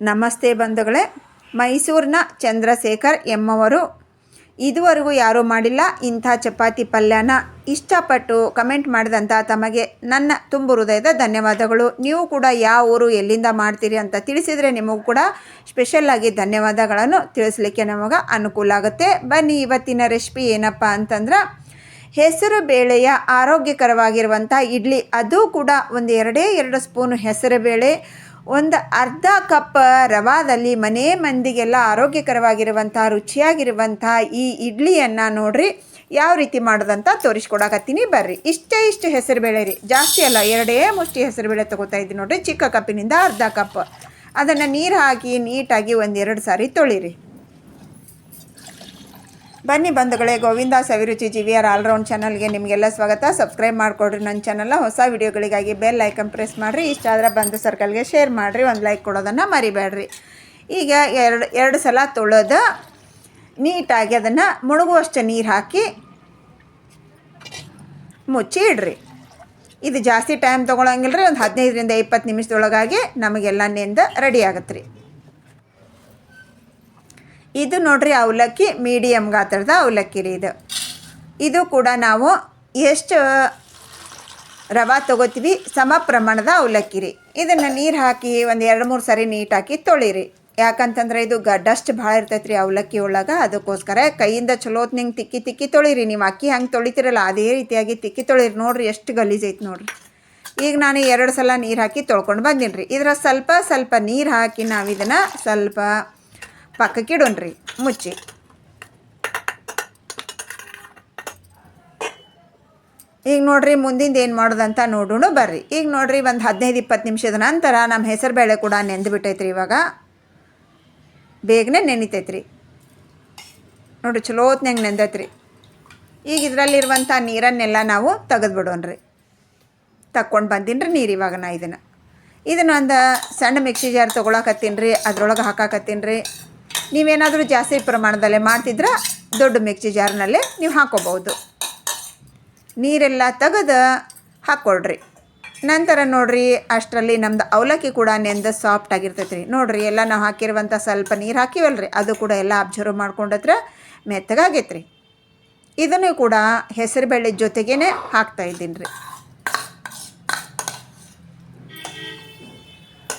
ನಮಸ್ತೆ ಬಂಧುಗಳೇ, ಮೈಸೂರಿನ ಚಂದ್ರಶೇಖರ್ ಎಮ್ಮವರು. ಇದುವರೆಗೂ ಯಾರೂ ಮಾಡಿಲ್ಲ ಇಂಥ ಚಪಾತಿ ಪಲ್ಯನ. ಇಷ್ಟಪಟ್ಟು ಕಮೆಂಟ್ ಮಾಡಿದಂಥ ತಮಗೆ ನನ್ನ ತುಂಬು ಹೃದಯದ ಧನ್ಯವಾದಗಳು. ನೀವು ಕೂಡ ಯಾವ ಊರು ಎಲ್ಲಿಂದ ಮಾಡ್ತೀರಿ ಅಂತ ತಿಳಿಸಿದರೆ ನಿಮಗೂ ಕೂಡ ಸ್ಪೆಷಲ್ಲಾಗಿ ಧನ್ಯವಾದಗಳನ್ನು ತಿಳಿಸ್ಲಿಕ್ಕೆ ನಮಗೆ ಅನುಕೂಲ ಆಗುತ್ತೆ. ಬನ್ನಿ ಇವತ್ತಿನ ರೆಸಿಪಿ ಏನಪ್ಪ ಅಂತಂದ್ರೆ, ಹೆಸರು ಬೇಳೆಯ ಆರೋಗ್ಯಕರವಾಗಿರುವಂಥ ಇಡ್ಲಿ. ಅದು ಕೂಡ ಒಂದು ಎರಡೇ ಎರಡು ಸ್ಪೂನು ಹೆಸರು ಬೇಳೆ ಒಂದು ಅರ್ಧ ಕಪ್ ರವಾದಲ್ಲಿ ಮನೆ ಮಂದಿಗೆಲ್ಲ ಆರೋಗ್ಯಕರವಾಗಿರುವಂಥ ರುಚಿಯಾಗಿರುವಂಥ ಈ ಇಡ್ಲಿಯನ್ನು ನೋಡ್ರಿ, ಯಾವ ರೀತಿ ಮಾಡೋದಂತ ತೋರಿಸ್ಕೊಡಕತ್ತೀನಿ. ಬರ್ರಿ, ಇಷ್ಟೇ ಇಷ್ಟು ಹೆಸರು ಬೇಳೆ ರೀ. ಜಾಸ್ತಿ ಅಲ್ಲ, ಎರಡೇ ಮುಷ್ಟಿ ಹೆಸರು ಬೇಳೆ ತೊಗೋತಾ ಇದ್ದೀನಿ ನೋಡ್ರಿ. ಚಿಕ್ಕ ಕಪ್ಪಿನಿಂದ ಅರ್ಧ ಕಪ್. ಅದನ್ನು ನೀರು ಹಾಕಿ ನೀಟಾಗಿ ಒಂದೆರಡು ಸಾರಿ ತೊಳಿರಿ. ಬನ್ನಿ ಬಂಧುಗಳೇ, Govinda Saviruchi G V R all round ಚಾನಲ್ಗೆ ನಿಮಗೆಲ್ಲ ಸ್ವಾಗತ. ಸಬ್ಸ್ಕ್ರೈಬ್ ಮಾಡಿಕೊಡ್ರಿ ನನ್ನ ಚಾನಲ್ನ. ಹೊಸ ವಿಡಿಯೋಗಳಿಗಾಗಿ ಬೆಲ್ ಐಕನ್ ಪ್ರೆಸ್ ಮಾಡಿರಿ. ಇಷ್ಟ ಆದರೆ ಬಂಧು ಸರ್ಕಲ್ಗೆ ಶೇರ್ ಮಾಡಿರಿ. ಒಂದು ಲೈಕ್ ಕೊಡೋದನ್ನು ಮರಿಬೇಡ್ರಿ. ಈಗ ಎರಡು ಎರಡು ಸಲ ತೊಳೆದು ನೀಟಾಗಿ ಅದನ್ನು ಮುಳುಗುವಷ್ಟು ನೀರು ಹಾಕಿ ಮುಚ್ಚಿ ಇಡ್ರಿ. ಇದು ಜಾಸ್ತಿ ಟೈಮ್ ತೊಗೊಳಂಗಿಲ್ಲ ರೀ ಒಂದು ಹದಿನೈದರಿಂದ ಇಪ್ಪತ್ತು ನಿಮಿಷದೊಳಗಾಗಿ ನಮಗೆಲ್ಲ ನೆಂದ ರೆಡಿ ಆಗತ್ತೆ ರೀ ಇದು ನೋಡ್ರಿ ಅವಲಕ್ಕಿ ಮೀಡಿಯಮ್ ಗಾತ್ರದ ಅವಲಕ್ಕಿ ರೀ ಇದು. ಇದು ಕೂಡ ನಾವು ಎಷ್ಟು ರವೆ ತಗೋತೀವಿ, ಸಮ ಪ್ರಮಾಣದ ಅವಲಕ್ಕಿ ರೀ. ಇದನ್ನು ನೀರು ಹಾಕಿ ಒಂದು ಎರಡು ಮೂರು ಸರಿ ನೀಟಾಕಿ ತೊಳಿರಿ. ಯಾಕಂತಂದ್ರೆ ಇದು ಗ ಡಸ್ಟ್ ಭಾಳ ಇರ್ತೈತೆ ರೀ ಅವಲಕ್ಕಿ ಒಳಗೆ. ಅದಕ್ಕೋಸ್ಕರ ಕೈಯಿಂದ ಚಲೋತ್ನಂಗೆ ತಿಕ್ಕಿ ತಿಕ್ಕಿ ತೊಳಿರಿ. ನೀವು ಅಕ್ಕಿ ಹಂಗೆ ತೊಳಿತಿರಲ್ಲ, ಅದೇ ರೀತಿಯಾಗಿ ತಿಕ್ಕಿ ತೊಳಿರಿ. ನೋಡ್ರಿ ಎಷ್ಟು ಗಲೀಜೈತೆ ನೋಡ್ರಿ. ಈಗ ನಾನು ಎರಡು ಸಲ ನೀರು ಹಾಕಿ ತೊಳ್ಕೊಂಡು ಬಂದೀನಿ ರೀ ಇದರ ಸ್ವಲ್ಪ ಸ್ವಲ್ಪ ನೀರು ಹಾಕಿ ನಾವು ಇದನ್ನು ಸ್ವಲ್ಪ ಪಕ್ಕಕ್ಕೆ ಇಡೋಣ್ರಿ, ಮುಚ್ಚಿ. ಈಗ ನೋಡ್ರಿ ಮುಂದಿಂದ ಏನು ಮಾಡೋದಂತ ನೋಡೋಣ ಬರ್ರಿ. ಈಗ ನೋಡ್ರಿ ಒಂದು ಹದಿನೈದು ಇಪ್ಪತ್ತು ನಿಮಿಷದ ನಂತರ ನಮ್ಮ ಹೆಸರು ಬೇಳೆ ಕೂಡ ನೆಂದು ಬಿಟ್ಟೈತ್ರಿ ಇವಾಗ. ಬೇಗನೆ ನೆನಿತೈತ್ರಿ. ನೋಡ್ರಿ ಚಲೋ ಹೊತ್ನ್ಯಾಗ ನೆಂದೈತ್ರಿ. ಈಗ ಇದರಲ್ಲಿರುವಂಥ ನೀರನ್ನೆಲ್ಲ ನಾವು ತೆಗೆದು ರೀ ತಕ್ಕೊಂಡು ಬಂದೀನಿ ರೀ ನೀರು ಇವಾಗ ನಾ ಇದನ್ನು. ಇದನ್ನು ಒಂದು ಸಣ್ಣ ಮಿಕ್ಸಿ ಜಾರ್ ತೊಗೊಳಕತ್ತೀನಿ ರೀ ಅದ್ರೊಳಗೆ ಹಾಕಾಕತ್ತೀನಿ ರೀ ನೀವೇನಾದರೂ ಜಾಸ್ತಿ ಪ್ರಮಾಣದಲ್ಲೇ ಮಾಡ್ತಿದ್ರೆ ದೊಡ್ಡ ಮಿಕ್ಸಿ ಜಾರ್ನಲ್ಲೇ ನೀವು ಹಾಕೋಬೋದು ನೀರೆಲ್ಲ ತೆಗೆದು ಹಾಕ್ಕೊಳ್ರಿ ನಂತರ ನೋಡಿರಿ ಅಷ್ಟರಲ್ಲಿ ನಮ್ದು ಅವಲಕ್ಕಿ ಕೂಡ ನೆಂದು ಸಾಫ್ಟ್ ಆಗಿರ್ತೈತೆ ರೀ ನೋಡ್ರಿ ಎಲ್ಲ ನಾವು ಹಾಕಿರುವಂಥ ಸ್ವಲ್ಪ ನೀರು ಹಾಕಿವಲ್ರಿ. ಅದು ಕೂಡ ಎಲ್ಲ ಅಬ್ಸರ್ವ್ ಮಾಡ್ಕೊಂಡತ್ರ ಮೆತ್ತಗಾಗೈತೆ ರೀ ಇದನ್ನು ಕೂಡ ಹೆಸರು ಬೇಳೆ ಜೊತೆಗೇ ಹಾಕ್ತಾ ಇದ್ದೀನಿ ರೀ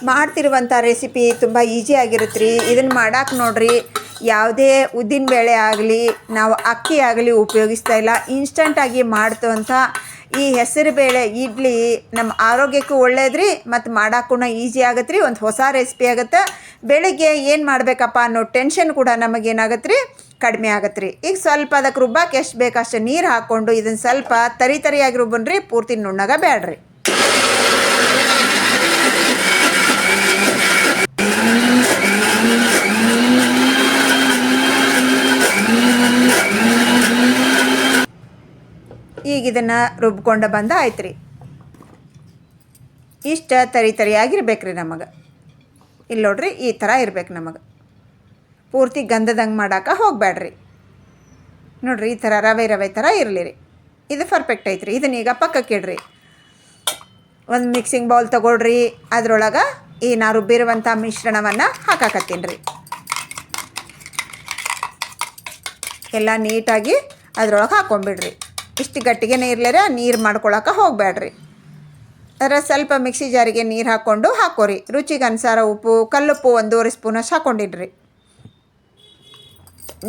ಮಾಡ್ತಿರುವಂಥ ರೆಸಿಪಿ ತುಂಬ ಈಸಿ ಆಗಿರುತ್ತೆ ರೀ ಇದನ್ನು ಮಾಡಕ್ಕೆ ನೋಡ್ರಿ, ಯಾವುದೇ ಉದ್ದಿನ ಬೇಳೆ ಆಗಲಿ, ನಾವು ಅಕ್ಕಿ ಆಗಲಿ ಉಪಯೋಗಿಸ್ತಾ ಇಲ್ಲ. ಇನ್ಸ್ಟಂಟಾಗಿ ಮಾಡ್ತುವಂಥ ಈ ಹೆಸರು ಬೇಳೆ, ಇಡ್ಲಿ ನಮ್ಮ ಆರೋಗ್ಯಕ್ಕೂ ಒಳ್ಳೇದ್ರಿ, ಮತ್ತು ಮಾಡೋಕ್ಕೂ ಈಸಿ ಆಗತ್ತೆ ರೀ ಒಂದು ಹೊಸ ರೆಸಿಪಿ ಆಗುತ್ತೆ. ಬೆಳಿಗ್ಗೆ ಏನು ಮಾಡಬೇಕಪ್ಪ ಅನ್ನೋ ಟೆನ್ಷನ್ ಕೂಡ ನಮಗೇನಾಗತ್ತೆ ರೀ ಕಡಿಮೆ ಆಗತ್ತೆ ರೀ ಈಗ ಸ್ವಲ್ಪ ಅದಕ್ಕೆ ರುಬ್ಬಕ್ಕೆ ಎಷ್ಟು ಬೇಕು ಅಷ್ಟು ನೀರು ಹಾಕ್ಕೊಂಡು ಇದನ್ನು ಸ್ವಲ್ಪ ತರಿ ತರಿಯಾಗಿ ರುಬ್ಬನ್ರಿ, ಪೂರ್ತಿ ನುಣ್ಣಗ ಬೇಡ್ರಿ ಈಗ ಇದನ್ನು ರುಬ್ಕೊಂಡು ಬಂದ ಆಯ್ತು ರೀ ಇಷ್ಟ ತರಿ ತರಿಯಾಗಿರ್ಬೇಕು ರೀ ನಮಗೆ. ಇಲ್ಲಿ ನೋಡ್ರಿ ಈ ಥರ ಇರ್ಬೇಕು ನಮಗೆ. ಪೂರ್ತಿ ಗಂಧದಂಗೆ ಮಾಡಾಕ ಹೋಗಬೇಡ್ರಿ ನೋಡ್ರಿ ಈ ಥರ ರವೆ ರವೆ ಥರ ಇರಲಿ ರೀ ಇದು ಪರ್ಫೆಕ್ಟ್ ಐತ್ರಿ. ಇದನ್ನ ಈಗ ಪಕ್ಕಕ್ಕೆ ಇಡ್ರಿ. ಒಂದು ಮಿಕ್ಸಿಂಗ್ ಬೌಲ್ ತೊಗೊಳ್ರಿ. ಅದ್ರೊಳಗೆ ಈ ನಾ ರುಬ್ಬಿರುವಂಥ ಮಿಶ್ರಣವನ್ನು ಹಾಕಾಕತ್ತೀನಿ ರೀ. ಎಲ್ಲ ನೀಟಾಗಿ ಅದ್ರೊಳಗೆ ಹಾಕೊಂಬಿಡ್ರಿ. ಇಷ್ಟು ಗಟ್ಟಿಗೆನೇ ಇರಲಿರ ನೀರು ಮಾಡ್ಕೊಳಕ್ಕೆ ಹೋಗಬೇಡ್ರಿ ಅದರ ಸ್ವಲ್ಪ ಮಿಕ್ಸಿ ಜಾರಿಗೆ ನೀರು ಹಾಕ್ಕೊಂಡು ಹಾಕೋರಿ. ರುಚಿಗೆ ಅನುಸಾರ ಉಪ್ಪು, ಕಲ್ಲುಪ್ಪು ಒಂದೂವರೆ ಸ್ಪೂನಷ್ಟು ಹಾಕೊಂಡಿಡ್ರಿ.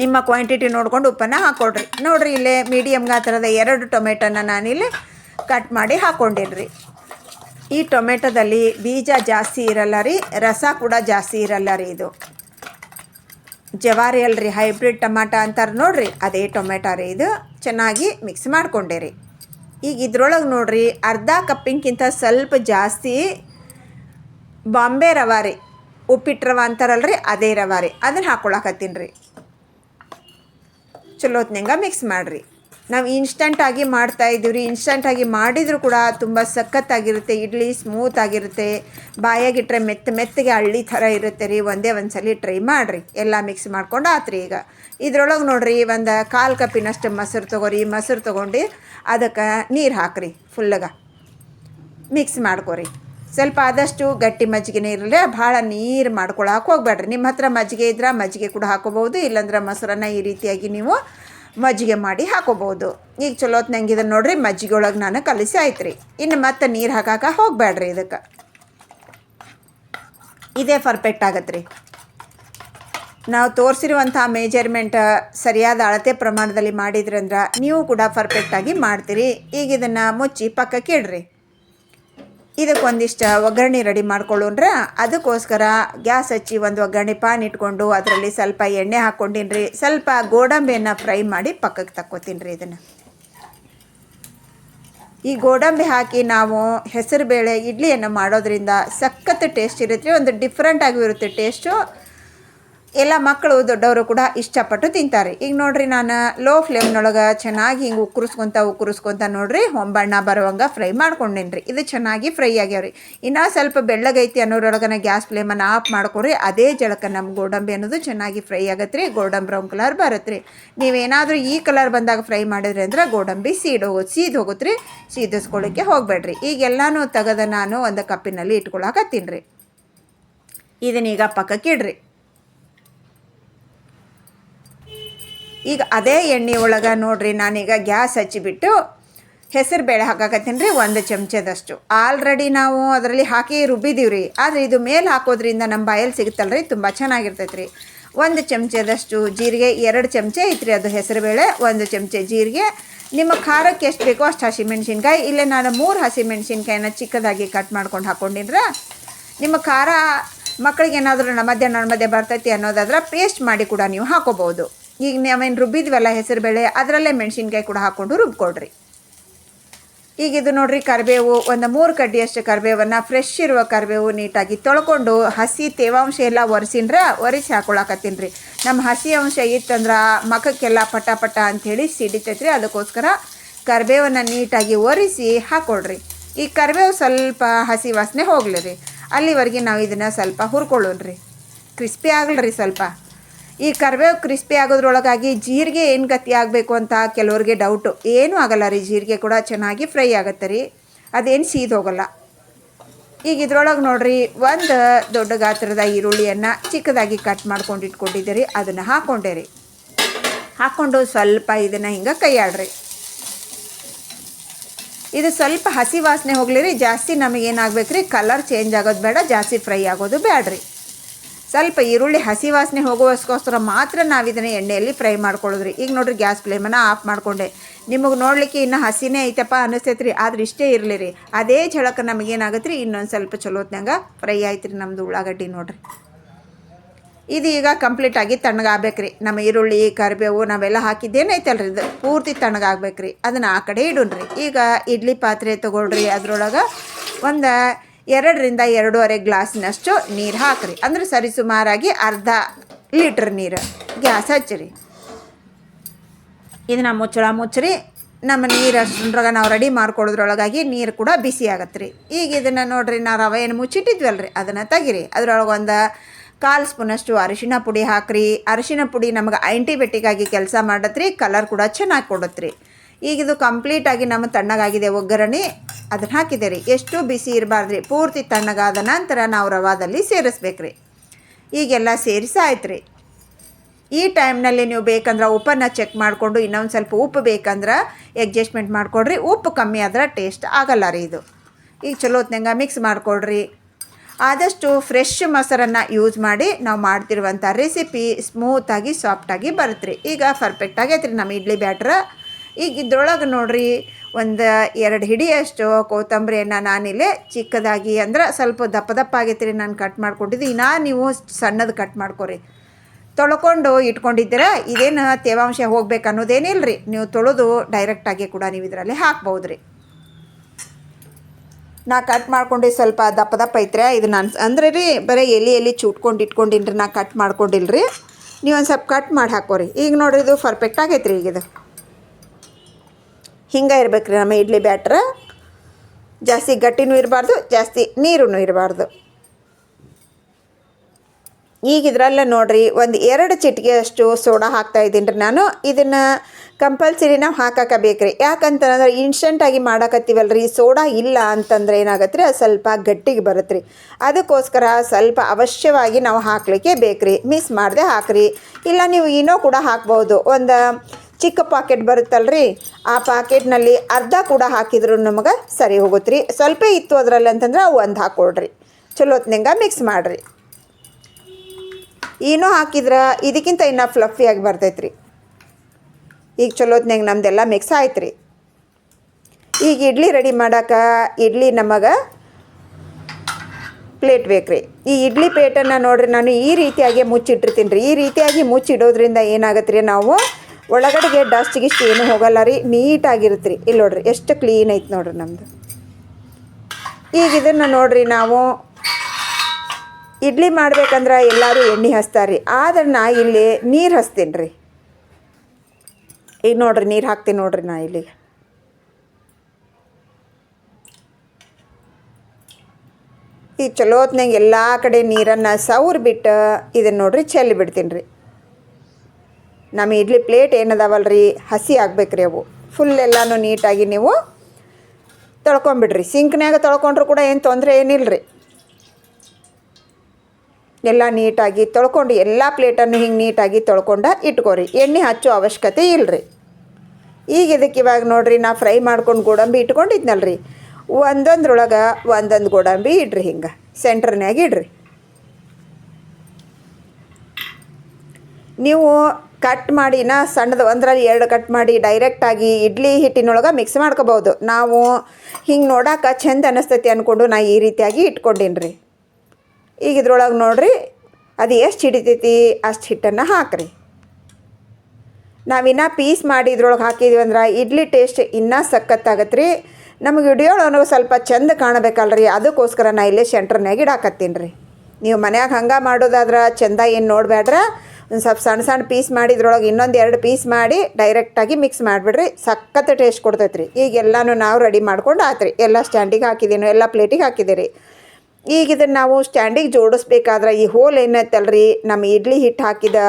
ನಿಮ್ಮ ಕ್ವಾಂಟಿಟಿ ನೋಡ್ಕೊಂಡು ಉಪ್ಪನ್ನು ಹಾಕ್ಕೊಡ್ರಿ ನೋಡಿರಿ ಇಲ್ಲೇ ಮೀಡಿಯಮ್ ಗಾತ್ರದ ಎರಡು ಟೊಮೆಟೊನ ನಾನಿಲ್ಲಿ ಕಟ್ ಮಾಡಿ ಹಾಕ್ಕೊಂಡಿಡ್ರಿ ಈ ಟೊಮೆಟೊದಲ್ಲಿ ಬೀಜ ಜಾಸ್ತಿ ಇರಲ್ಲ ರೀ, ರಸ ಕೂಡ ಜಾಸ್ತಿ ಇರಲ್ಲ ರೀ ಇದು. ಜವಾರಿ ಅಲ್ರಿ, ಹೈಬ್ರಿಡ್ ಟೊಮೆಟೊ ಅಂತಾರೆ ನೋಡ್ರಿ, ಅದೇ ಟೊಮೆಟೊ ರೀ ಇದು. ಚೆನ್ನಾಗಿ ಮಿಕ್ಸ್ ಮಾಡ್ಕೊಂಡೆ ಈಗ ಇದ್ರೊಳಗೆ ನೋಡ್ರಿ, ಅರ್ಧ ಕಪ್ಪಿನ್ಕಿಂತ ಸ್ವಲ್ಪ ಜಾಸ್ತಿ ಬಾಂಬೆ ರವೆ ರೀ. ಉಪ್ಪಿಟ್ಟು ರವೆ ಅಂತಾರಲ್ರಿ, ಅದೇ ರವೆ ರೀ. ಅದನ್ನು ಹಾಕ್ಕೊಳಕತ್ತೀನಿ ರೀ. ಚಲೋತ್ನಂಗ ಮಿಕ್ಸ್ ಮಾಡಿರಿ. ನಾವು ಇನ್ಸ್ಟಂಟಾಗಿ ಮಾಡ್ತಾ ಇದ್ದೀವಿ ರೀ ಇನ್ಸ್ಟಂಟಾಗಿ ಮಾಡಿದರೂ ಕೂಡ ತುಂಬ ಸಖತ್ತಾಗಿರುತ್ತೆ. ಇಡ್ಲಿ ಸ್ಮೂತ್ ಆಗಿರುತ್ತೆ. ಬಾಯಾಗಿಟ್ಟರೆ ಮೆತ್ತ ಮೆತ್ತಗೆ ಹಳ್ಳಿ ಥರ ಇರುತ್ತೆ ರೀ. ಒಂದೇ ಒಂದು ಸಲ ಟ್ರೈ ಮಾಡಿರಿ. ಎಲ್ಲ ಮಿಕ್ಸ್ ಮಾಡ್ಕೊಂಡು ಆತ್ರಿ ಈಗ. ಇದ್ರೊಳಗೆ ನೋಡಿರಿ ಒಂದು ಕಾಲು ಕಪ್ಪಿನಷ್ಟು ಮೊಸರು ತೊಗೊರಿ. ಮೊಸರು ತೊಗೊಂಡು ಅದಕ್ಕೆ ನೀರು ಹಾಕ್ರಿ ಫುಲ್ಲಾಗ ಮಿಕ್ಸ್ ಮಾಡ್ಕೊರಿ. ಸ್ವಲ್ಪ ಆದಷ್ಟು ಗಟ್ಟಿ ಮಜ್ಜಿಗೆನೇ ಇರಲಿ ಭಾಳ ನೀರು ಮಾಡ್ಕೊಳಕ್ಕೆ ಹೋಗ್ಬೇಡ್ರಿ. ನಿಮ್ಮ ಹತ್ರ ಮಜ್ಜಿಗೆ ಇದ್ರೆ ಮಜ್ಜಿಗೆ ಕೂಡ ಹಾಕೋಬೋದು ಇಲ್ಲಾಂದ್ರೆ ಮೊಸರನ್ನ ಈ ರೀತಿಯಾಗಿ ನೀವು ಮಜ್ಜಿಗೆ ಮಾಡಿ ಹಾಕೋಬೋದು ಈಗ ಚಲೋ ಇದನ್ನು ನೋಡ್ರಿ ಮಜ್ಜಿಗೆ ಒಳಗೆ ನಾನು ಕಲಿಸಿ ಆಯ್ತು ರೀ ಇನ್ನು ಮತ್ತೆ ನೀರು ಹಾಕಾಕ ಹೋಗಬೇಡ್ರಿ ಇದಕ್ಕೆ. ಇದೇ ಪರ್ಫೆಕ್ಟ್ ಆಗತ್ತೆ ರೀ ನಾವು ತೋರಿಸಿರುವಂಥ ಮೇಜರ್ಮೆಂಟ್ ಸರಿಯಾದ ಅಳತೆ ಪ್ರಮಾಣದಲ್ಲಿ ಮಾಡಿದ್ರಂದ್ರೆ ನೀವು ಕೂಡ ಪರ್ಫೆಕ್ಟಾಗಿ ಮಾಡ್ತೀರಿ. ಈಗ ಇದನ್ನು ಮುಚ್ಚಿ ಪಕ್ಕಕ್ಕೆ ಇಡ್ರಿ. ಇದಕ್ಕೊಂದಿಷ್ಟು ಒಗ್ಗರಣೆ ರೆಡಿ ಮಾಡ್ಕೊಳ್ಳೋಣ್ರ? ಅದಕ್ಕೋಸ್ಕರ ಗ್ಯಾಸ್ ಹಚ್ಚಿ ಒಂದು ಒಗ್ಗರಣೆ ಪಾನ್ ಇಟ್ಕೊಂಡು ಅದರಲ್ಲಿ ಸ್ವಲ್ಪ ಎಣ್ಣೆ ಹಾಕ್ಕೊಂಡಿನ್ರಿ. ಸ್ವಲ್ಪ ಗೋಡಂಬಿಯನ್ನು ಫ್ರೈ ಮಾಡಿ ಪಕ್ಕಕ್ಕೆ ತಕ್ಕೋತೀನಿ ರೀ ಇದನ್ನು. ಈ ಗೋಡಂಬಿ ಹಾಕಿ ನಾವು ಹೆಸರುಬೇಳೆ, ಇಡ್ಲಿಯನ್ನು ಮಾಡೋದ್ರಿಂದ ಸಖತ್ ಟೇಸ್ಟ್ ಇರುತ್ತೆ. ಒಂದು ಡಿಫ್ರೆಂಟ್ ಆಗಿರುತ್ತೆ ಟೇಸ್ಟು ಎಲ್ಲ ಮಕ್ಕಳು ದೊಡ್ಡವರು ಕೂಡ ಇಷ್ಟಪಟ್ಟು ತಿಂತಾರೆ. ಈಗ ನೋಡ್ರಿ ನಾನು ಲೋ ಫ್ಲೇಮ್ನೊಳಗೆ ಚೆನ್ನಾಗಿ ಹಿಂಗೆ ಉಕ್ಕರಿಸ್ಕೊತ ಉಕ್ಕರಿಸ್ಕೊತ ನೋಡ್ರಿ ಹೊಂಬಣ್ಣ ಬರುವಂಗ ಫ್ರೈ ಮಾಡ್ಕೊಂಡೇನ್ರಿ. ಇದು ಚೆನ್ನಾಗಿ ಫ್ರೈ ಆಗ್ಯಾವ್ರಿ. ಇನ್ನೂ ಸ್ವಲ್ಪ ಬೆಳ್ಳಗೈತಿ ಅನ್ನೋರೊಳಗನ ಗ್ಯಾಸ್ ಫ್ಲೇಮನ್ನು ಆಫ್ ಮಾಡ್ಕೊರಿ, ಅದೇ ಜಳಕ ನಮ್ಮ ಗೋಡಂಬಿ ಅನ್ನೋದು ಚೆನ್ನಾಗಿ ಫ್ರೈ ಆಗತ್ತೆ ರೀ ಗೋಡಂಬಿ ಬ್ರೌನ್ ಕಲರ್ ಬರುತ್ತೆ ರೀ ನೀವೇನಾದರೂ ಈ ಕಲರ್ ಬಂದಾಗ ಫ್ರೈ ಮಾಡಿದ್ರಿ ಅಂದ್ರೆ ಗೋಡಂಬಿ ಸೀಡ್ ಹೋಗುತ್ತೆ ಸೀದ್ ಹೋಗುತ್ತೆ ರೀ ಸೀದಿಸ್ಕೊಳ್ಳಿಕ್ಕೆ ಹೋಗಬೇಡ್ರಿ ಈಗೆಲ್ಲನೂ ತೆಗೆದ ನಾನು ಒಂದು ಕಪ್ಪಿನಲ್ಲಿ ಇಟ್ಕೊಳಕತ್ತೀನಿ ರೀ ಇದನ್ನೀಗ ಪಕ್ಕಕ್ಕೆ ಇಡ್ರಿ ಈಗ ಅದೇ ಎಣ್ಣೆ ಒಳಗೆ ನೋಡ್ರಿ, ನಾನೀಗ ಗ್ಯಾಸ್ ಹಚ್ಚಿಬಿಟ್ಟು ಹೆಸರು ಬೇಳೆ ಹಾಕಾಕತ್ತೀನಿ ರೀ, ಒಂದು ಚಮಚದಷ್ಟು. ಆಲ್ರೆಡಿ ನಾವು ಅದರಲ್ಲಿ ಹಾಕಿ ರುಬ್ಬಿದ್ದೀವಿ ರೀ, ಆದರೆ ಇದು ಮೇಲೆ ಹಾಕೋದ್ರಿಂದ ನಮ್ಮ ಬಾಯಲ್ಲಿ ಸಿಗುತ್ತಲ್ಲ ರೀ, ತುಂಬ ಚೆನ್ನಾಗಿರ್ತೈತೆ ರೀ ಒಂದು ಚಮಚದಷ್ಟು ಜೀರಿಗೆ, ಎರಡು ಚಮಚ ಐತ್ರಿ ಅದು ಹೆಸರುಬೇಳೆ ಒಂದು ಚಮಚ ಜೀರಿಗೆ. ನಿಮ್ಮ ಖಾರಕ್ಕೆ ಎಷ್ಟು ಬೇಕೋ ಅಷ್ಟು ಹಸಿಮೆಣ್ಸಿನ್ಕಾಯಿ, ಇಲ್ಲೇ ನಾನು ಮೂರು ಹಸಿಮೆಣ್ಸಿನ್ಕಾಯಿನ ಚಿಕ್ಕದಾಗಿ ಕಟ್ ಮಾಡ್ಕೊಂಡು ಹಾಕ್ಕೊಂಡಿದ್ರೆ ನಿಮ್ಮ ಖಾರ ಮಕ್ಕಳಿಗೆ ಏನಾದರೂ ನನ್ನ ಮಧ್ಯೆ ಬರ್ತೈತಿ ಅನ್ನೋದಾದ್ರೆ ಪೇಸ್ಟ್ ಮಾಡಿ ಕೂಡ ನೀವು ಹಾಕೋಬೋದು ಈಗ ನಾವೇನು ರುಬ್ಬಿದ್ವಲ್ಲ ಹೆಸರು ಬೇಳೆ, ಅದರಲ್ಲೇ ಮೆಣಸಿನ್ಕಾಯಿ ಕೂಡ ಹಾಕ್ಕೊಂಡು ರುಬ್ಕೊಡ್ರಿ ಈಗ ಇದು ನೋಡ್ರಿ, ಕರಿಬೇವು, ಒಂದು ಮೂರು ಕಡ್ಡಿಯಷ್ಟು ಕರಿಬೇವನ್ನು ಫ್ರೆಶ್ ಇರುವ ಕರಿಬೇವು ನೀಟಾಗಿ ತೊಳ್ಕೊಂಡು, ಹಸಿ ತೇವಾಂಶ ಎಲ್ಲ ಒರೆಸಿನ್ರ ಒರೆಸಿ ಹಾಕೊಳಕತ್ತೀನಿ ರೀ. ನಮ್ಮ ಹಸಿ ಅಂಶ ಇತ್ತಂದ್ರೆ ಮಖಕ್ಕೆಲ್ಲ ಪಟ ಪಟ ಅಂಥೇಳಿ ಸಿಡಿತೈತ್ರಿ, ಅದಕ್ಕೋಸ್ಕರ ಕರಿಬೇವನ್ನು ನೀಟಾಗಿ ಒರೆಸಿ ಹಾಕೊಳ್ರಿ. ಈ ಕರಿಬೇವು ಸ್ವಲ್ಪ ಹಸಿ ವಾಸನೆ ಹೋಗ್ಲಿ ರೀ. ಅಲ್ಲಿವರೆಗೆ ನಾವು ಇದನ್ನು ಸ್ವಲ್ಪ ಹುರ್ಕೊಳ್ಳೋಣ್ರಿ. ಕ್ರಿಸ್ಪಿ ಆಗಲ್ರಿ ಸ್ವಲ್ಪ. ಈ ಕರಿಬೇವು ಕ್ರಿಸ್ಪಿ ಆಗೋದ್ರೊಳಗಾಗಿ ಜೀರಿಗೆ ಏನು ಗತಿ ಆಗಬೇಕು ಅಂತ ಕೆಲವ್ರಿಗೆ ಡೌಟು ಏನೂ ಆಗಲ್ಲ ರೀ, ಜೀರಿಗೆ ಕೂಡ ಚೆನ್ನಾಗಿ ಫ್ರೈ ಆಗುತ್ತೆ ರೀ. ಅದೇನು ಸೀದ್ ಹೋಗಲ್ಲ. ಈಗ ಇದ್ರೊಳಗೆ ನೋಡ್ರಿ, ಒಂದು ದೊಡ್ಡ ಗಾತ್ರದ ಈರುಳ್ಳಿಯನ್ನು ಚಿಕ್ಕದಾಗಿ ಕಟ್ ಮಾಡ್ಕೊಂಡು ಇಟ್ಕೊಂಡಿದ್ದೆ ರೀ ಅದನ್ನು ಹಾಕ್ಕೊಂಡೆ ರೀ. ಹಾಕ್ಕೊಂಡು ಸ್ವಲ್ಪ ಇದನ್ನು ಹಿಂಗೆ ಕೈಯಾಡ್ರಿ. ಇದು ಸ್ವಲ್ಪ ಹಸಿ ವಾಸನೆ ಹೋಗ್ಲಿ ರೀ, ಜಾಸ್ತಿ ನಮಗೇನಾಗಬೇಕು ರೀ ಕಲರ್ ಚೇಂಜ್ ಆಗೋದು ಬೇಡ, ಜಾಸ್ತಿ ಫ್ರೈ ಆಗೋದು ಬೇಡ್ರಿ ಸ್ವಲ್ಪ ಈರುಳ್ಳಿ, ಹಸಿ ವಾಸನೆ ಹೋಗುವಸ್ಕೋಸ್ಕರ ಮಾತ್ರ ನಾವು ಇದನ್ನು ಎಣ್ಣೆಯಲ್ಲಿ ಫ್ರೈ ಮಾಡ್ಕೊಳ್ಳೋದ್ರಿ. ಈಗ ನೋಡ್ರಿ ಗ್ಯಾಸ್ ಫ್ಲೇಮನ್ನು ಆಫ್ ಮಾಡಿಕೊಂಡೆ. ನಿಮಗೆ ನೋಡಲಿಕ್ಕೆ ಇನ್ನೂ ಹಸಿನೇ ಐತಪ್ಪ ಅನ್ನಿಸ್ತೈತೆ ರೀ ಆದ್ರೆ ಇಷ್ಟೇ ಇರಲಿ ರೀ ಅದೇ ಝಳಕ ನಮಗೇನಾಗತ್ತೆ ರೀ ಇನ್ನೊಂದು ಸ್ವಲ್ಪ ಚಲೋತ್ನಾಗ ಫ್ರೈ ಆಯ್ತು ರೀ ನಮ್ಮದು ಉಳ್ಳಾಗಡ್ಡಿ ನೋಡ್ರಿ. ಇದು ಈಗ ಕಂಪ್ಲೀಟಾಗಿ ತಣ್ಣಗಾಗಬೇಕ್ರಿ. ನಮ್ಮ ಈರುಳ್ಳಿ, ಕರಿಬೇವು ನಾವೆಲ್ಲ ಹಾಕಿದ್ದೇನೈತಲ್ಲ ರೀ ಇದು? ಪೂರ್ತಿ ತಣ್ಣಗಾಗಬೇಕ್ರಿ. ಅದನ್ನು ಆ ಕಡೆ ಇಡೋಣ್ರಿ ಈಗ ಇಡ್ಲಿ ಪಾತ್ರೆ ತೊಗೊಳ್ರಿ ಅದರೊಳಗೆ ಒಂದು ಎರಡರಿಂದ ಎರಡೂವರೆ ಗ್ಲಾಸ್ನಷ್ಟು ನೀರು ಹಾಕ್ರಿ. ಅಂದ್ರೆ ಸರಿಸುಮಾರಾಗಿ ಅರ್ಧ ಲೀಟ್ರ್ ನೀರು ಗ್ಯಾಸ್ ಹಚ್ಚಿರಿ. ಇದನ್ನ ಮುಚ್ಚಳ ಮುಚ್ಚ್ರಿ. ನಮ್ಮ ನೀರು ಅಷ್ಟೊಂದ್ರಾಗ ನಾವು ರೆಡಿ ಮಾಡ್ಕೊಳ್ಳೋದ್ರೊಳಗಾಗಿ ನೀರು ಕೂಡ ಬಿಸಿ ಆಗತ್ತೆ ರೀ ಈಗ ಇದನ್ನು ನೋಡ್ರಿ ನಾವು ರವೆ ಏನು ಮುಚ್ಚಿಟ್ಟಿದ್ವಲ್ಲ ರೀ ಅದನ್ನು ತೆಗಿರಿ. ಅದರೊಳಗೆ ಒಂದು ಕಾಲು ಸ್ಪೂನಷ್ಟು ಅರಿಶಿಣ ಪುಡಿ ಹಾಕ್ರಿ. ಅರಿಶಿನ ಪುಡಿ ನಮಗೆ ಆಗಿ ಕೆಲಸ ಮಾಡತ್ರಿ ಕಲರ್ ಕೂಡ ಚೆನ್ನಾಗಿ ಕೊಡತ್ರಿ. ಈಗ ಇದು ಕಂಪ್ಲೀಟಾಗಿ ನಮ್ಮ ತಣ್ಣಗಾಗಿದೆ ಒಗ್ಗರಣೆ. ಅದನ್ನು ಹಾಕಿದೆ ರೀ ಎಷ್ಟು ಬಿಸಿ ಇರಬಾರ್ದು ರೀ ಪೂರ್ತಿ ತಣ್ಣಗಾದ ನಂತರ ನಾವು ರವಾದಲ್ಲಿ ಸೇರಿಸ್ಬೇಕ್ರಿ. ಈಗೆಲ್ಲ ಸೇರಿಸಿ ಆಯ್ತು ರೀ ಈ ಟೈಮ್ನಲ್ಲಿ ನೀವು ಬೇಕಂದ್ರೆ ಉಪ್ಪನ್ನು ಚೆಕ್ ಮಾಡಿಕೊಂಡು ಇನ್ನೊಂದು ಸ್ವಲ್ಪ ಉಪ್ಪು ಬೇಕಂದ್ರೆ ಅಡ್ಜಸ್ಟ್ಮೆಂಟ್ ಮಾಡಿಕೊಡ್ರಿ. ಉಪ್ಪು ಕಮ್ಮಿ ಆದ್ರೆ ಟೇಸ್ಟ್ ಆಗಲ್ಲ ರೀ ಇದು. ಈಗ ಚಲೋ ಹೊತ್ನಂಗೆ ಮಿಕ್ಸ್ ಮಾಡಿಕೊಡ್ರಿ. ಆದಷ್ಟು ಫ್ರೆಶ್ ಮೊಸರನ್ನು ಯೂಸ್ ಮಾಡಿ ನಾವು ಮಾಡ್ತಿರುವಂಥ ರೆಸಿಪಿ ಸ್ಮೂತಾಗಿ ಸಾಫ್ಟಾಗಿ ಬರುತ್ತೆ ರೀ ಈಗ ಪರ್ಫೆಕ್ಟ್ ಆಗೈತೆ ರೀ ನಮ್ಮ ಇಡ್ಲಿ ಬ್ಯಾಟ್ರ. ಈಗ ಇದ್ರೊಳಗೆ ನೋಡ್ರಿ ಒಂದು ಎರಡು ಹಿಡಿಯಷ್ಟು ಕೊತ್ತಂಬರಿಯನ್ನು ನಾನಿಲ್ಲೇ ಚಿಕ್ಕದಾಗಿ ಅಂದ್ರೆ ಸ್ವಲ್ಪ ದಪ್ಪ ದಪ್ಪ ಆಗೈತೆ ರೀ ನಾನು ಕಟ್ ಮಾಡ್ಕೊಂಡಿದ್ದು. ಇನ್ನೂ ನೀವು ಸಣ್ಣದು ಕಟ್ ಮಾಡ್ಕೊರಿ. ತೊಳ್ಕೊಂಡು ಇಟ್ಕೊಂಡಿದ್ದೀರ, ಇದೇನು ತೇವಾಂಶ ಹೋಗ್ಬೇಕು ಅನ್ನೋದೇನಿಲ್ಲ ರೀ ನೀವು ತೊಳೆದು ಡೈರೆಕ್ಟಾಗಿ ಕೂಡ ನೀವು ಇದರಲ್ಲಿ ಹಾಕ್ಬೋದು ರೀ ನಾ ಕಟ್ ಮಾಡ್ಕೊಂಡು ಸ್ವಲ್ಪ ದಪ್ಪ ದಪ್ಪ ಐತ್ರಿ. ಇದು ನಾನು ಅಂದ್ರೆ ರೀ, ಬರೀ ಎಲೆ ಎಲೆ ಚೂಟ್ಕೊಂಡು ಇಟ್ಕೊಂಡಿನ್ರಿ, ನಾ ಕಟ್ ಮಾಡ್ಕೊಂಡಿಲ್ಲ ರೀ ನೀವು ಒಂದು ಸ್ವಲ್ಪ ಕಟ್ ಮಾಡಿ ಹಾಕೋರಿ. ಈಗ ನೋಡ್ರಿ ಇದು ಪರ್ಫೆಕ್ಟ್ ಆಗೈತೆ ರೀ ಈಗ ಇದು. ಹಿಂಗೆ ಇರ್ಬೇಕು ರೀ ನಮ್ಮ ಇಡ್ಲಿ ಬ್ಯಾಟ್ರ. ಜಾಸ್ತಿ ಗಟ್ಟಿನೂ ಇರಬಾರ್ದು, ಜಾಸ್ತಿ ನೀರೂ ಇರಬಾರ್ದು. ಈಗ ಇದರಲ್ಲ ನೋಡ್ರಿ, ಒಂದು ಎರಡು ಚಿಟಿಕೆ ಅಷ್ಟು ಸೋಡಾ ಹಾಕ್ತಾ ಇದ್ದೀನಿ ರೀ ನಾನು. ಇದನ್ನು ಕಂಪಲ್ಸರಿ ನಾವು ಹಾಕಕ್ಕೆ ಬೇಕ್ರಿ ಯಾಕಂತಂದ್ರೆ ಮಾಡಾಕತ್ತೀವಲ್ಲ ರೀ ಸೋಡಾ ಇಲ್ಲ ಅಂತಂದ್ರೆ ಏನಾಗತ್ತೆ ರೀ ಸ್ವಲ್ಪ ಗಟ್ಟಿಗೆ ಬರುತ್ತೆ ರೀ ಅದಕ್ಕೋಸ್ಕರ ಸ್ವಲ್ಪ ಅವಶ್ಯವಾಗಿ ನಾವು ಹಾಕಲಿಕ್ಕೆ ಬೇಕ್ರಿ. ಮಿಸ್ ಮಾಡದೆ ಹಾಕ್ರಿ. ಇಲ್ಲ ನೀವು ಏನೋ ಕೂಡ ಹಾಕ್ಬೋದು. ಒಂದು ಚಿಕ್ಕ ಪಾಕೆಟ್ ಬರುತ್ತಲ್ರಿ? ಆ ಪಾಕೆಟ್ನಲ್ಲಿ ಅರ್ಧ ಕೂಡ ಹಾಕಿದ್ರು ನಮಗೆ ಸರಿ ಹೋಗುತ್ತೆ ರೀ ಸ್ವಲ್ಪ ಇತ್ತು ಅದರಲ್ಲಿ ಅಂತಂದ್ರೆ ಅವು ಒಂದು ಹಾಕ್ಕೊಡ್ರಿ ಚಲೋ ಹೊತ್ನಂಗೆ ಮಿಕ್ಸ್ ಮಾಡಿರಿ. ಏನೋ ಹಾಕಿದ್ರೆ ಇದಕ್ಕಿಂತ ಇನ್ನೂ ಫ್ಲಫಿಯಾಗಿ ಬರ್ತೈತೆ ರೀ ಈಗ ಚಲೋತ್ನಾಗ ನಮ್ದೆಲ್ಲ ಮಿಕ್ಸ್ ಆಯ್ತು ರೀ ಈಗ ಇಡ್ಲಿ ರೆಡಿ ಮಾಡೋಕೆ ಇಡ್ಲಿ ನಮಗೆ ಪ್ಲೇಟ್ ಬೇಕು ರೀ ಈ ಇಡ್ಲಿ ಪ್ಲೇಟನ್ನು ನೋಡ್ರಿ, ನಾನು ಈ ರೀತಿಯಾಗಿ ಮುಚ್ಚಿಟ್ಟಿರ್ತೀನಿ ರೀ. ಈ ರೀತಿಯಾಗಿ ಮುಚ್ಚಿಡೋದ್ರಿಂದ ಏನಾಗತ್ತೆ ರೀ ನಾವು ಒಳಗಡೆಗೆ ಡಸ್ಟ್ ಗಿಸ್ಟ್ ಏನು ಹೋಗಲ್ಲ ರೀ ನೀಟಾಗಿರುತ್ತೆ ರೀ ಇಲ್ಲಿ ನೋಡ್ರಿ, ಎಷ್ಟು ಕ್ಲೀನ್ ಐತೆ ನೋಡ್ರಿ ನಮ್ಮದು ಈಗ ಇದನ್ನು ನೋಡ್ರಿ ನಾವು. ಇಡ್ಲಿ ಮಾಡ್ಬೇಕಂದ್ರೆ ಎಲ್ಲರೂ ಎಣ್ಣೆ ಹಚ್ತಾರೆ ರೀ ಆದ್ರೆ ನಾ ಇಲ್ಲಿ ನೀರು ಹಚ್ತೀನಿ ರೀ. ಈಗ ನೋಡ್ರಿ, ನೀರು ಹಾಕ್ತೀನಿ ನೋಡ್ರಿ ನಾ ಇಲ್ಲಿ. ಈ ಚಲೋ ಹೊತ್ನಾಗ ಎಲ್ಲ ಕಡೆ ನೀರನ್ನು ಸವ್ರು ಬಿಟ್ಟು ಇದನ್ನು ನೋಡ್ರಿ ಚೆಲ್ಲಿ ಬಿಡ್ತೀನಿ ರೀ ನಮ್ಮ ಇಡ್ಲಿ ಪ್ಲೇಟ್ ಏನದಾವಲ್ಲ ರೀ ಹಸಿ ಆಗ್ಬೇಕ್ರಿ ಅವು. ಫುಲ್ ಎಲ್ಲನೂ ನೀಟಾಗಿ ನೀವು ತೊಳ್ಕೊಂಬಿಡ್ರಿ. ಸಿಂಕ್ನ್ಯಾಗ ತೊಳ್ಕೊಂಡ್ರು ಕೂಡ ಏನು ತೊಂದರೆ ಏನಿಲ್ಲ ರೀ ಎಲ್ಲ ನೀಟಾಗಿ ತೊಳ್ಕೊಂಡು ಎಲ್ಲ ಪ್ಲೇಟನ್ನು ಹಿಂಗೆ ನೀಟಾಗಿ ತೊಳ್ಕೊಂಡು ಇಟ್ಕೋರಿ. ಎಣ್ಣೆ ಹಚ್ಚೋ ಅವಶ್ಯಕತೆ ಇಲ್ಲರಿ ಈಗ ಇದಕ್ಕೆ ಇವಾಗ ನೋಡ್ರಿ ನಾ ಫ್ರೈ ಮಾಡ್ಕೊಂಡು ಗೋಡಂಬಿ ಇಟ್ಕೊಂಡಿದ್ನಲ್ರಿ. ಒಂದೊಂದ್ರೊಳಗೆ ಒಂದೊಂದು ಗೋಡಂಬಿ ಇಡ್ರಿ ಹಿಂಗೆ. ಸೆಂಟ್ರ್ನ್ಯಾಗ ಇಡ್ರಿ. ನೀವು ಕಟ್ ಮಾಡಿನ ಸಣ್ಣದು ಒಂದರಲ್ಲಿ ಎರಡು ಕಟ್ ಮಾಡಿ ಡೈರೆಕ್ಟಾಗಿ ಇಡ್ಲಿ ಹಿಟ್ಟಿನೊಳಗೆ ಮಿಕ್ಸ್ ಮಾಡ್ಕೋಬೋದು ನಾವು ಹಿಂಗೆ ನೋಡಕ್ಕೆ ಚೆಂದ ಅನ್ನಿಸ್ತೈತಿ ಅಂದ್ಕೊಂಡು ನಾ ಈ ರೀತಿಯಾಗಿ ಇಟ್ಕೊಂಡೀನಿ ರೀ ಈಗ ಇದ್ರೊಳಗೆ ನೋಡಿರಿ, ಅದು ಎಷ್ಟು ಹಿಡಿತೈತಿ, ಅಷ್ಟು ಹಿಟ್ಟನ್ನು ಹಾಕ್ರಿ. ನಾವಿನ್ನ ಪೀಸ್ ಮಾಡಿ ಇದ್ರೊಳಗೆ ಹಾಕಿದ್ವಿ ಅಂದ್ರೆ ಇಡ್ಲಿ ಟೇಸ್ಟ್ ಇನ್ನೂ ಸಖತ್ತಾಗತ್ತೆ ರೀ ನಮಗೆ ವಿಡಿಯೋಳನು ಸ್ವಲ್ಪ ಚೆಂದ ಕಾಣಬೇಕಲ್ರಿ, ಅದಕ್ಕೋಸ್ಕರ ನಾ ಇಲ್ಲೇ ಸೆಂಟ್ರ್ನ್ಯಾಗ ಇಡಾಕತ್ತೀನಿ ರೀ ನೀವು ಮನ್ಯಾಗ ಹಂಗೆ ಮಾಡೋದಾದ್ರೆ, ಚೆಂದ ಏನು ನೋಡಬೇಡ್ರ ಒಂದು ಸ್ವಲ್ಪ ಸಣ್ಣ ಸಣ್ಣ ಪೀಸ್ ಮಾಡಿ, ಇದ್ರೊಳಗೆ ಇನ್ನೊಂದು ಎರಡು ಪೀಸ್ ಮಾಡಿ ಡೈರೆಕ್ಟಾಗಿ ಮಿಕ್ಸ್ ಮಾಡಿಬಿಡ್ರಿ. ಸಖತ್ ಟೇಸ್ಟ್ ಕೊಡ್ತೈತೆ ರೀ ಈಗ ಎಲ್ಲನೂ ನಾವು ರೆಡಿ ಮಾಡ್ಕೊಂಡು ಆತ್ರಿ. ಎಲ್ಲ ಸ್ಟ್ಯಾಂಡಿಗೆ ಹಾಕಿದ್ದೀನಿ ಎಲ್ಲ ಪ್ಲೇಟಿಗೆ ಹಾಕಿದ್ದೀರಿ ಈಗ ಇದನ್ನು ನಾವು ಸ್ಟ್ಯಾಂಡಿಗೆ ಜೋಡಿಸ್ಬೇಕಾದ್ರೆ ಈ ಹೋಲ್ ಏನೈತಲ್ರಿ? ನಮ್ಮ ಇಡ್ಲಿ ಹಿಟ್ಟು ಹಾಕಿದ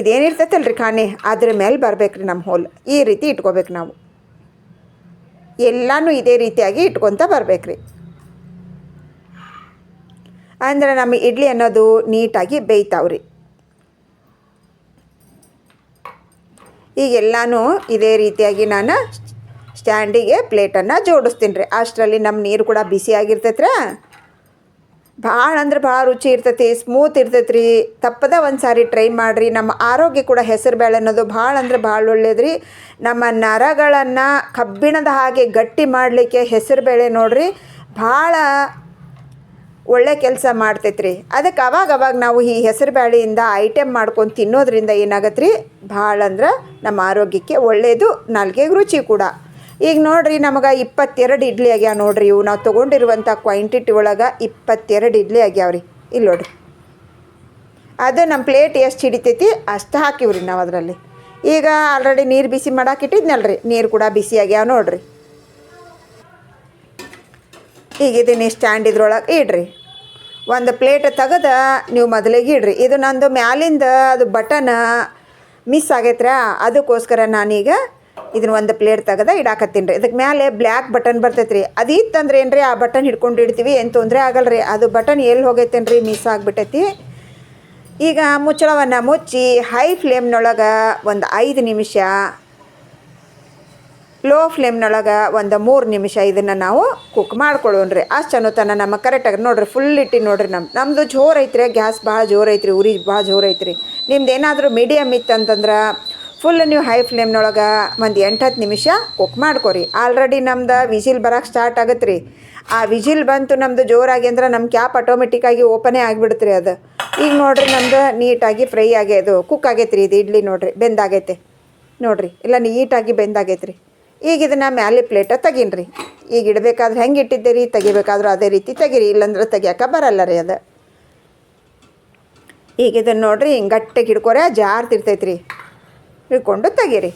ಇದೇನಿರ್ತೈತಲ್ರಿ ಖಾನೆ? ಅದ್ರ ಮೇಲೆ ಬರ್ಬೇಕು ರೀ ನಮ್ಮ ಹೋಲ್ ಈ ರೀತಿ ಇಟ್ಕೋಬೇಕು ನಾವು. ಎಲ್ಲನೂ ಇದೇ ರೀತಿಯಾಗಿ ಇಟ್ಕೊತ ಬರ್ಬೇಕು ರೀ ಅಂದ್ರೆ ನಮ್ಮ ಇಡ್ಲಿ ಅನ್ನೋದು ನೀಟಾಗಿ ಬೇಯ್ತಾವ್ರಿ. ಈಗೆಲ್ಲನೂ ಇದೇ ರೀತಿಯಾಗಿ ನಾನು ಸ್ಟ್ಯಾಂಡಿಗೆ ಪ್ಲೇಟನ್ನು ಜೋಡಿಸ್ತೀನಿ ರೀ ಅಷ್ಟರಲ್ಲಿ ನಮ್ಮ ನೀರು ಕೂಡ ಬಿಸಿಯಾಗಿರ್ತೈತ್ರ ಭಾಳ ಅಂದ್ರೆ ಭಾಳ ರುಚಿ ಇರ್ತೈತಿ ಸ್ಮೂತ್ ಇರ್ತೈತಿ ರೀ ತಪ್ಪದ ಒಂದು ಸಾರಿ ಟ್ರೈ ಮಾಡಿರಿ. ನಮ್ಮ ಆರೋಗ್ಯ ಕೂಡ ಹೆಸರು ಬೇಳೆ ಅನ್ನೋದು ಭಾಳ ಅಂದ್ರೆ ಭಾಳ ಒಳ್ಳೇದು ನಮ್ಮ ನರಗಳನ್ನು ಕಬ್ಬಿಣದ ಹಾಗೆ ಗಟ್ಟಿ ಮಾಡಲಿಕ್ಕೆ ಹೆಸರು ಬೇಳೆ ನೋಡ್ರಿ. ಭಾಳ ಒಳ್ಳೆ ಕೆಲಸ ಮಾಡ್ತೈತ್ರಿ. ಅದಕ್ಕೆ ಅವಾಗ ಅವಾಗ ನಾವು ಈ ಹೆಸರು ಬ್ಯಾಳಿಯಿಂದ ಐಟಮ್ ಮಾಡ್ಕೊಂಡು ತಿನ್ನೋದ್ರಿಂದ ಏನಾಗತ್ತೆ ರೀ ಭಾಳ ಅಂದ್ರೆ ನಮ್ಮ ಆರೋಗ್ಯಕ್ಕೆ ಒಳ್ಳೆಯದು ನಾಲ್ಗೆಗೆ ರುಚಿ ಕೂಡ. ಈಗ ನೋಡ್ರಿ ನಮಗೆ ಇಪ್ಪತ್ತೆರಡು ಇಡ್ಲಿ ಆಗ್ಯಾವ ನೋಡ್ರಿ ಇವು. ನಾವು ತೊಗೊಂಡಿರುವಂಥ ಕ್ವಾಂಟಿಟಿ ಒಳಗೆ ಇಪ್ಪತ್ತೆರಡು ಇಡ್ಲಿ ಆಗ್ಯಾವ ರೀ. ಇಲ್ಲಿ ನೋಡ್ರಿ. ಅದು ನಮ್ಮ ಪ್ಲೇಟ್ ಎಷ್ಟು ಹಿಡಿತೈತಿ? ಅಷ್ಟು ಹಾಕಿವ್ರಿ ನಾವು ಅದರಲ್ಲಿ. ಈಗ ಆಲ್ರೆಡಿ ನೀರು ಬಿಸಿ ಮಾಡಕ್ಕೆ ಇಟ್ಟಿದ್ನಲ್ರಿ. ನೀರು ಕೂಡ ಬಿಸಿ ಆಗ್ಯಾವ ನೋಡ್ರಿ. ಈಗ ಇದನ್ನ ಸ್ಟ್ಯಾಂಡ್ ಇದ್ರೊಳಗೆ ಇಡ್ರಿ. ಒಂದು ಪ್ಲೇಟ್ ತೆಗೆದ ನೀವು ಮೊದಲಿಗೆ ಇಡ್ರಿ. ಇದು ನಂದು ಮ್ಯಾಲಿಂದ ಅದು ಬಟನ್ ಮಿಸ್ ಆಗೈತ್ರ ಅದಕ್ಕೋಸ್ಕರ ನಾನೀಗ ಇದನ್ನ ಒಂದು ಪ್ಲೇಟ್ ತೆಗೆದ ಇಡಾಕತ್ತೀನಿ ರೀ. ಇದಕ್ಕೆ ಮೇಲೆ ಬ್ಲ್ಯಾಕ್ ಬಟನ್ ಬರ್ತೈತೆ ರೀ ಅದು ಇತ್ತಂದ್ರೆ ಏನು ಆ ಬಟನ್ ಹಿಡ್ಕೊಂಡು ಇಡ್ತೀವಿ. ಏನು ತೊಂದರೆ ಆಗಲ್ಲ ರೀ ಅದು ಬಟನ್ ಎಲ್ಲಿ ಹೋಗೈತೇನು ರೀ ಮಿಸ್ ಆಗಿಬಿಟ್ಟೈತಿ. ಈಗ ಮುಚ್ಚಳವನ್ನು ಮುಚ್ಚಿ ಹೈ ಫ್ಲೇಮ್ನೊಳಗೆ ಒಂದು ಐದು ನಿಮಿಷ ಲೋ ಫ್ಲೇಮ್ನೊಳಗೆ ಒಂದು ಮೂರು ನಿಮಿಷ ಇದನ್ನು ನಾವು ಕುಕ್ ಮಾಡ್ಕೊಳ್ಳೋಣ್ರಿ ಅಷ್ಟು ಅನ್ನೋ ತನ ನಮ್ಮ ಕರೆಕ್ಟಾಗಿ ನೋಡ್ರಿ ಫುಲ್ ಇಟ್ಟು ನೋಡ್ರಿ ನಮ್ಮ ನಮ್ಮದು ಜೋರು ಐತ್ರಿ ಗ್ಯಾಸ್ ಭಾಳ ಜೋರು ಐತ್ರಿ ಉರಿ ಭಾಳ ಜೋರು ಐತ್ರಿ. ನಿಮ್ದು ಏನಾದರೂ ಮೀಡಿಯಮ್ ಇತ್ತಂತಂದ್ರೆ ಫುಲ್ ನೀವು ಹೈ ಫ್ಲೇಮ್ನೊಳಗೆ ಒಂದು ಎಂಟು ಹತ್ತು ನಿಮಿಷ ಕುಕ್ ಮಾಡ್ಕೊರಿ. ಆಲ್ರೆಡಿ ನಮ್ದು ವಿಜಿಲ್ ಬರೋಕ್ಕೆ ಸ್ಟಾರ್ಟ್ ಆಗುತ್ತೆ ರೀ ಆ ವಿಜಿಲ್ ಬಂತು ನಮ್ಮದು ಜೋರಾಗಿ ಅಂದ್ರೆ ನಮ್ಮ ಕ್ಯಾಪ್ ಆಟೋಮೆಟಿಕ್ಕಾಗಿ ಓಪನೇ ಆಗಿಬಿಡುತ್ತೆ ರೀ ಅದು. ಈಗ ನೋಡ್ರಿ ನಮ್ದು ನೀಟಾಗಿ ಫ್ರೈ ಆಗಿ ಅದು ಕುಕ್ ಆಗೈತೆ ರೀ ಇದು ಇಡ್ಲಿ ನೋಡ್ರಿ ಬೆಂದಾಗೈತೆ ನೋಡ್ರಿ, ಇಲ್ಲ ನೀಟಾಗಿ ಬೆಂದಾಗೈತೆ ರೀ ಈಗ ಇದನ್ನು ಮ್ಯಾಲೆ ಪ್ಲೇಟ ತೆಗೀನ್ರಿ. ಈಗ ಇಡಬೇಕಾದ್ರೆ ಹೆಂಗೆ ಇಟ್ಟಿದ್ದೆ ರೀ ತೆಗಿಬೇಕಾದ್ರೂ ಅದೇ ರೀತಿ ತೆಗೀರಿ. ಇಲ್ಲಾಂದ್ರೆ ತೆಗಿಯೋಕೆ ಬರಲ್ಲ ರೀ ಅದು. ಈಗ ಇದನ್ನು ನೋಡ್ರಿ, ಹಿಂಗೆ ಗಟ್ಟಿಗೆ ಹಿಡ್ಕೊರೆ ಜಾರ್ತಿರ್ತೈತೆ ರೀ ಹಿಡ್ಕೊಂಡು ತೆಗೀರಿ.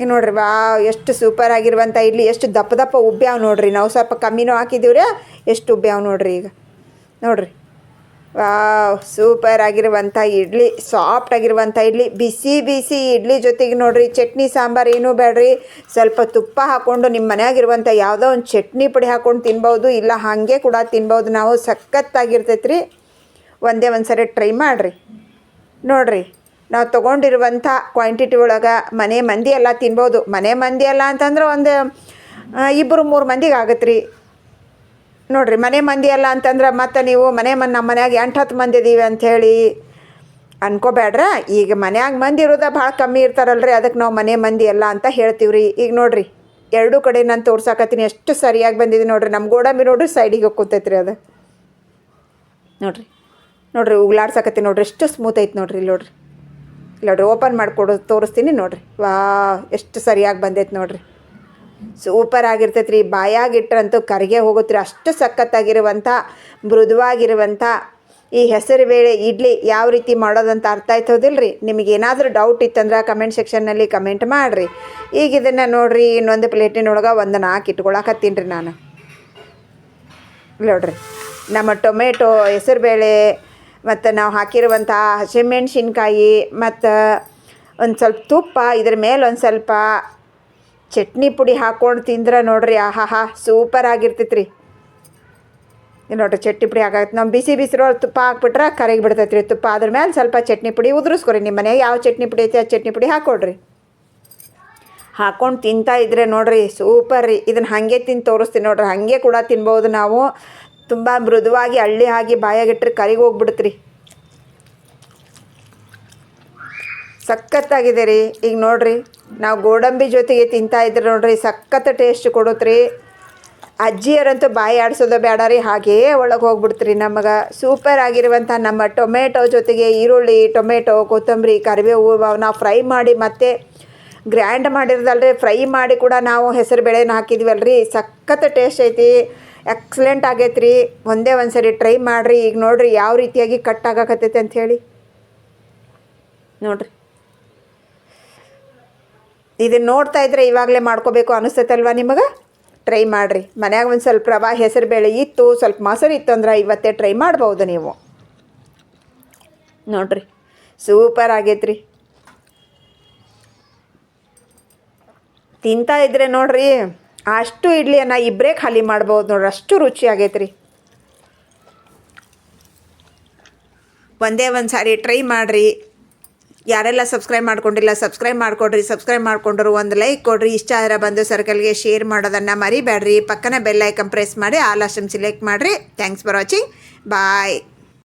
ಈಗ ನೋಡ್ರಿ ವಾ ಎಷ್ಟು ಸೂಪರ್ ಆಗಿರುವಂಥ ಇಡ್ಲಿ. ಎಷ್ಟು ದಪ್ಪ ದಪ್ಪ ಉಬ್ಬ್ಯಾವ ನೋಡ್ರಿ. ನಾವು ಸ್ವಲ್ಪ ಕಮ್ಮಿನೂ ಹಾಕಿದ್ದೀವ್ರಿ, ಎಷ್ಟು ಉಬ್ಬ್ಯಾವ ನೋಡ್ರಿ ಈಗ. ನೋಡ್ರಿ. ವಾವ್, ಸೂಪರ್ ಆಗಿರುವಂಥ ಇಡ್ಲಿ ಸಾಫ್ಟ್ ಆಗಿರುವಂಥ ಇಡ್ಲಿ, ಬಿಸಿ ಬಿಸಿ ಇಡ್ಲಿ ಜೊತೆಗೆ ನೋಡ್ರಿ, ಚಟ್ನಿ ಸಾಂಬಾರು ಏನೂ ಬೇಡ್ರಿ. ಸ್ವಲ್ಪ ತುಪ್ಪ ಹಾಕ್ಕೊಂಡು ನಿಮ್ಮ ಮನೆಯಾಗಿರುವಂಥ ಯಾವುದೋ ಒಂದು ಚಟ್ನಿ ಪುಡಿ ಹಾಕ್ಕೊಂಡು ತಿನ್ಬೋದು, ಇಲ್ಲ ಹಾಗೆ ಕೂಡ ತಿನ್ಬೋದು. ನಾವು ಸಖತ್ತಾಗಿರ್ತೈತೆ ರೀ ಒಂದೇ ಒಂದು ಸರಿ ಟ್ರೈ ಮಾಡಿರಿ. ನೋಡ್ರಿ, ನಾವು ತೊಗೊಂಡಿರುವಂಥ ಕ್ವಾಂಟಿಟಿ ಒಳಗೆ ಮನೆ ಮಂದಿ ಎಲ್ಲ ತಿನ್ಬೋದು. ಮನೆ ಮಂದಿ ಎಲ್ಲ ಅಂತಂದ್ರೆ ಒಂದು ಇಬ್ಬರು ಮೂರು ಮಂದಿಗೆ ಆಗತ್ತೆ ರೀ ನೋಡ್ರಿ, ಮನೆ ಮಂದಿ ಅಲ್ಲ ಅಂತಂದ್ರೆ ಮತ್ತೆ ನೀವು ಮನೆ ಮನ್ ನಮ್ಮ ಮನ್ಯಾಗ ಎಂಟು ಹತ್ತು ಮಂದಿ ಇದೀವಿ ಅಂಥೇಳಿ ಅನ್ಕೋಬೇಡ್ರ ಈಗ ಮನ್ಯಾಗ ಮಂದಿ ಇರೋದ ಭಾಳ ಕಮ್ಮಿ ಇರ್ತಾರಲ್ರಿ ಅದಕ್ಕೆ ನಾವು ಮನೆ ಮಂದಿ ಅಲ್ಲ ಅಂತ ಹೇಳ್ತೀವಿ ಈಗ ನೋಡ್ರಿ, ಎರಡೂ ಕಡೆ ನಾನು ತೋರ್ಸಾಕತ್ತೀನಿ, ಎಷ್ಟು ಸರಿಯಾಗಿ ಬಂದಿದೆ ನೋಡ್ರಿ. ನಮ್ಮ ಗೋಡಂಬಿ ನೋಡ್ರಿ ಸೈಡಿಗೆ ಹೋಗ್ತೈತೆ ರೀ ಅದು. ನೋಡ್ರಿ ನೋಡ್ರಿ ಉಗ್ಲಾಡ್ಸಕತ್ತೀನಿ ನೋಡ್ರಿ. ಎಷ್ಟು ಸ್ಮೂತ್ ಐತೆ ನೋಡ್ರಿ ನೋಡ್ರಿ ಇಲ್ಲ ನೋಡ್ರಿ. ಓಪನ್ ಮಾಡಿಕೊಡೋದು ತೋರಿಸ್ತೀನಿ ನೋಡ್ರಿ. ವಾ ಎಷ್ಟು ಸರಿಯಾಗಿ ಬಂದೈತೆ ನೋಡ್ರಿ. ಸೂಪರ್ ಆಗಿರ್ತೈತೆ ರೀ ಬಾಯಾಗಿಟ್ರಂತೂ ಕರಿಗೆ ಹೋಗುತ್ತೆ ಅಷ್ಟು ಸಖತ್ತಾಗಿರುವಂಥ, ಮೃದುವಾಗಿರುವಂಥ ಈ ಹೆಸರು ಬೇಳೆ ಇಡ್ಲಿ ಯಾವ ರೀತಿ ಮಾಡೋದಂತ ಅರ್ಥ ಆಯ್ತೋದಿಲ್ಲ ರೀ ನಿಮಗೆ ಏನಾದರೂ ಡೌಟ್ ಇತ್ತಂದ್ರೆ ಕಮೆಂಟ್ ಸೆಕ್ಷನ್ನಲ್ಲಿ ಕಮೆಂಟ್ ಮಾಡಿರಿ. ಈಗ ಇದನ್ನು ನೋಡಿರಿ, ಇನ್ನೊಂದು ಪ್ಲೇಟಿನೊಳಗೆ ಒಂದು ನಾಲ್ಕು ಇಟ್ಕೊಳಕತ್ತೀನಿ ರೀ ನಾನು. ನೋಡ್ರಿ, ನಮ್ಮ ಟೊಮೆಟೊ ಹೆಸರುಬೇಳೆ ಮತ್ತು ನಾವು ಹಾಕಿರುವಂಥ ಹಸಿಮೆಣ್ಸಿನ್ಕಾಯಿ, ಮತ್ತು ಒಂದು ಸ್ವಲ್ಪ ತುಪ್ಪ, ಇದ್ರ ಮೇಲೆ ಒಂದು ಸ್ವಲ್ಪ ಚಟ್ನಿ ಪುಡಿ ಹಾಕ್ಕೊಂಡು ತಿಂದ್ರೆ ನೋಡ್ರಿ, ಆಹಾಹಾ ಸೂಪರ್ ಆಗಿರ್ತೈತೆ ರೀ ನೋಡ್ರಿ, ಚಟ್ನಿ ಪುಡಿ ಹಾಕತ್ತೆ ನಮ್ಮ ಬಿಸಿ ಬಿಸಿರೋ ತುಪ್ಪ ಹಾಕ್ಬಿಟ್ರೆ ಕರಗಿ ಬಿಡ್ತೈತೆ ರೀ ತುಪ್ಪ. ಅದ್ರ ಮೇಲೆ ಸ್ವಲ್ಪ ಚಟ್ನಿ ಪುಡಿ ಉದುರಿಸ್ಕೊರಿ ನಿಮ್ಮ ಮನೆಗೆ ಯಾವ ಚಟ್ನಿ ಪುಡಿ ಐತೆ ಆ ಚಟ್ನಿ ಪುಡಿ ಹಾಕ್ಕೊಡ್ರಿ ಹಾಕ್ಕೊಂಡು ತಿಂತಾ ಇದ್ರೆ ನೋಡ್ರಿ ಸೂಪರ್ ರೀ. ಇದನ್ನ ಹಾಗೆ ತಿಂದು ತೋರಿಸ್ತೀನಿ ನೋಡ್ರಿ. ಹಾಗೆ ಕೂಡ ತಿನ್ಬೋದು ನಾವು. ತುಂಬ ಮೃದುವಾಗಿ ಹಳ್ಳಿ ಆಗಿ ಬಾಯಾಗಿಟ್ರೆ ಕರಿಗೆ ಹೋಗ್ಬಿಡುತ್ತೆ ರೀ ಸಖತ್ತಾಗಿದೆ ರೀ. ಈಗ ನೋಡ್ರಿ, ನಾವು ಗೋಡಂಬಿ ಜೊತೆಗೆ ತಿಂತಾ ಇದ್ರೆ ನೋಡ್ರಿ, ಸಖತ್ ಟೇಸ್ಟ್ ಕೊಡುತ್ತೆ ಅಜ್ಜಿಯರಂತೂ ಬಾಯಿ ಆಡಿಸೋದು ಬೇಡ ರೀ, ಹಾಗೇ ಒಳಗೆ ಹೋಗ್ಬಿಡ್ತ್ರಿ ನಮಗೆ. ಸೂಪರ್ ಆಗಿರುವಂಥ ನಮ್ಮ ಟೊಮೆಟೊ ಜೊತೆಗೆ ಈರುಳ್ಳಿ, ಟೊಮೆಟೊ, ಕೊತ್ತಂಬರಿ, ಕರಿಬೇವು ನಾವು ಫ್ರೈ ಮಾಡಿ ಮತ್ತೆ ಗ್ರ್ಯಾಂಡ್ ಮಾಡಿರೋದಲ್ರಿ. ಫ್ರೈ ಮಾಡಿ ಕೂಡ ನಾವು ಹೆಸರು ಬೇಳೆನ ಹಾಕಿದ್ವಲ್ರಿ. ಸಖತ್ ಟೇಸ್ಟ್ ಐತಿ. ಎಕ್ಸಲೆಂಟ್ ಆಗೈತೆ ರೀ ಒಂದೇ ಒಂದು ಸರಿ ಟ್ರೈ ಮಾಡಿರಿ. ಈಗ ನೋಡಿರಿ, ಯಾವ ರೀತಿಯಾಗಿ ಕಟ್ ಆಗಾಕತ್ತೈತೆ ಅಂಥೇಳಿ ನೋಡ್ರಿ. ಇದನ್ನು ನೋಡ್ತಾ ಇದ್ರೆ ಇವಾಗಲೇ ಮಾಡ್ಕೋಬೇಕು ಅನಿಸ್ತೈತಲ್ವಾ ನಿಮಗೆ? ಟ್ರೈ ಮಾಡಿರಿ. ಮನ್ಯಾಗ ಒಂದು ಸ್ವಲ್ಪ ಪ್ರವಾಹ ಹೆಸರು ಬೇಳೆ ಇತ್ತು, ಸ್ವಲ್ಪ ಮೊಸರು ಇತ್ತು ಅಂದ್ರೆ ಇವತ್ತೇ ಟ್ರೈ ಮಾಡ್ಬೋದು ನೀವು. ನೋಡ್ರಿ. ಸೂಪರ್ ಆಗೈತ್ರಿ. ತಿಂತಾ ಇದ್ರೆ ನೋಡ್ರಿ, ಅಷ್ಟು ಇಡ್ಲಿಯನ್ನು ಇಬ್ಬರೇ ಖಾಲಿ ಮಾಡ್ಬೋದು ನೋಡ್ರಿ, ಅಷ್ಟು ರುಚಿ ಆಗೈತ್ರಿ. ಒಂದೇ ಒಂದು ಸಾರಿ ಟ್ರೈ ಮಾಡಿರಿ. ಯಾರೆಲ್ಲ ಸಬ್ಸ್ಕ್ರೈಬ್ ಮಾಡ್ಕೊಂಡಿಲ್ಲ, ಸಬ್ಸ್ಕ್ರೈಬ್ ಮಾಡ್ಕೊಡ್ರಿ, ಸಬ್ಸ್ಕ್ರೈಬ್ ಮಾಡ್ಕೊಂಡ್ರು ಒಂದು ಲೈಕ್ ಕೊಡ್ರಿ. ಇಷ್ಟ ಆದರೆ ಬಂದು ಸರ್ಕಲ್ಗೆ ಶೇರ್ ಮಾಡೋದನ್ನು ಮರಿಬೇಡ್ರಿ. ಪಕ್ಕನ ಬೆಲ್ ಐಕನ್ ಪ್ರೆಸ್ ಮಾಡಿ, ಆಲ್ ಆಶ್ರಮ್ ಸಿಲೆಕ್ಟ್ ಮಾಡಿರಿ. Thanks for watching bye